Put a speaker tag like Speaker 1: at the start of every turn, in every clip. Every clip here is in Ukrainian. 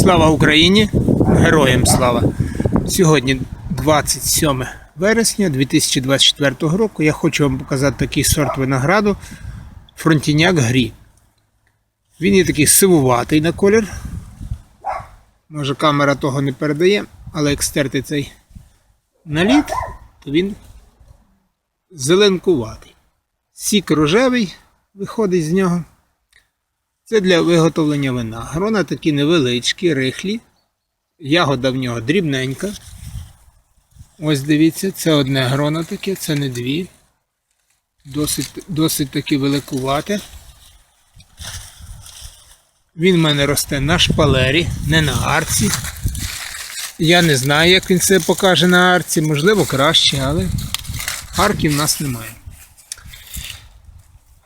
Speaker 1: Слава Україні! Героям слава! Сьогодні 27 вересня 2024 року. Я хочу вам показати такий сорт винограду Фронтіняк Грі. Він є такий сивуватий на колір. Може камера того не передає, але як стерти цей наліт, то він зеленкуватий. Сік рожевий виходить з нього. Це для виготовлення вина. Грона такі невеличкі, рихлі. Ягода в нього дрібненька. Ось дивіться, це одне гроно таке, це не дві. Досить, досить таки великувате. Він в мене росте на шпалері, не на арці. Я не знаю, як він себе покаже на арці, можливо краще, але арки в нас немає.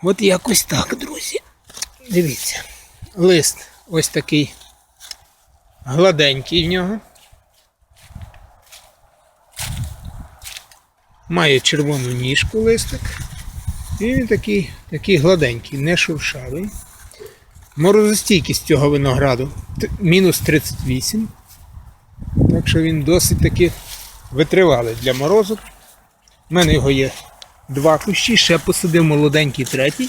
Speaker 1: От якось так, друзі. Дивіться, лист ось такий гладенький в нього. Має червону ніжку листик. І він такий, такий гладенький, не шуршавий. Морозостійкість цього винограду мінус 38. Так що він досить таки витривалий для морозу. У мене його є два кущі, ще посадив молоденький третій.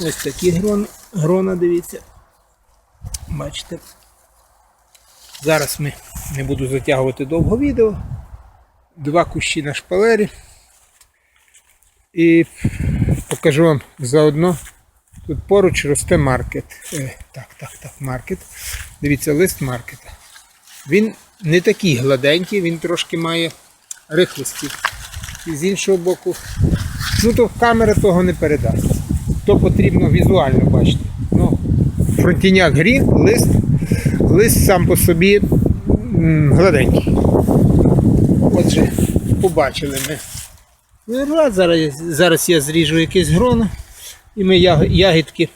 Speaker 1: Ось такі грон, грона, дивіться. Бачите. Зараз ми не буду затягувати довго відео. Два кущі на шпалері. І покажу вам заодно. Тут поруч росте маркет. Е, так, так, так, маркет. Дивіться, лист маркета. Він не такий гладенький, він трошки має рихлості. І з іншого боку, ну то камера того не передасть. То потрібно візуально бачити. Ну, фронтіняк грі, лист, лист сам по собі гладенький. Отже, побачили ми. виноград. Зараз, зараз я зріжу якесь гроно і ми яг- ягідки.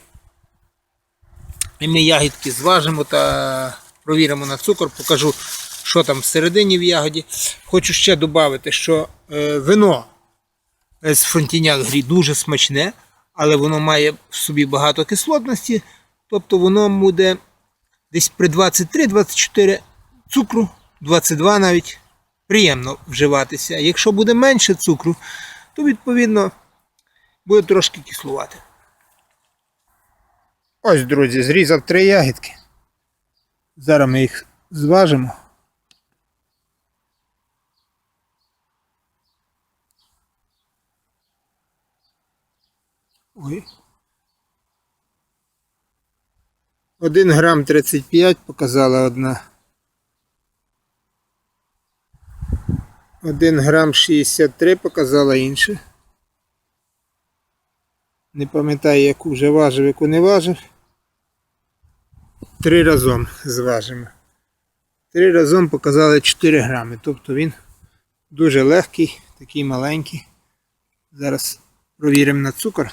Speaker 1: І ми ягідки зважимо та провіримо на цукор, покажу, що там всередині в ягоді. Хочу ще додати, що е, вино з фронтіняк грі дуже смачне, але воно має в собі багато кислотності, тобто воно буде десь при 23-24 цукру, 22 навіть приємно вживатися. Якщо буде менше цукру, то відповідно буде трошки кислувати. Ось, друзі, зрізав три ягідки. Зараз ми їх зважимо. Ой. 1 грам 35 показала одна. 1 грам 63 показала інша. Не пам'ятаю, яку вже важив, яку не важив. Три разом зважимо. Три разом показали 4 грами. Тобто він дуже легкий, такий маленький. Зараз провіримо на цукор.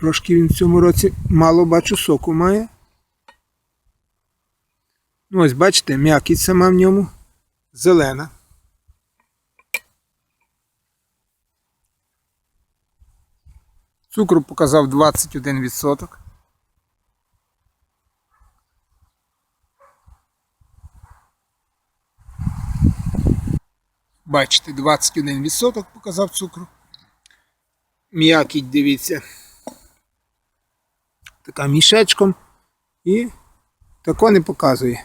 Speaker 1: Трошки він в цьому році мало бачу соку має. Ну, ось бачите, м'якість сама в ньому зелена. Цукру показав 21%. Бачите, 21% показав цукру. М'якіть, дивіться. Така мішечком і тако не показує.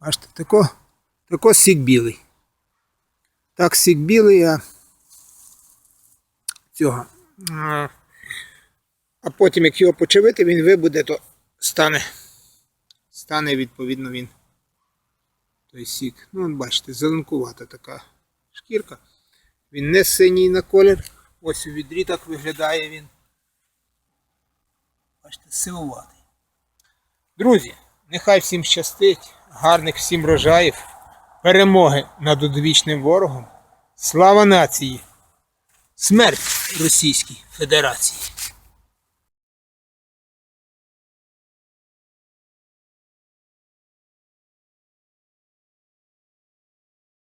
Speaker 1: Бачите, тако, тако сік білий. Так сік білий, а цього. А, потім, як його почавити, він вибуде, то стане, стане відповідно він. Той сік. Ну, бачите, зеленкувата така шкірка. Він не синій на колір. Ось у відрі так виглядає він. Бачите, сивуватий. Друзі, нехай всім щастить, гарних всім рожаїв, перемоги над одвічним ворогом. Слава нації! Смерть Російській Федерації!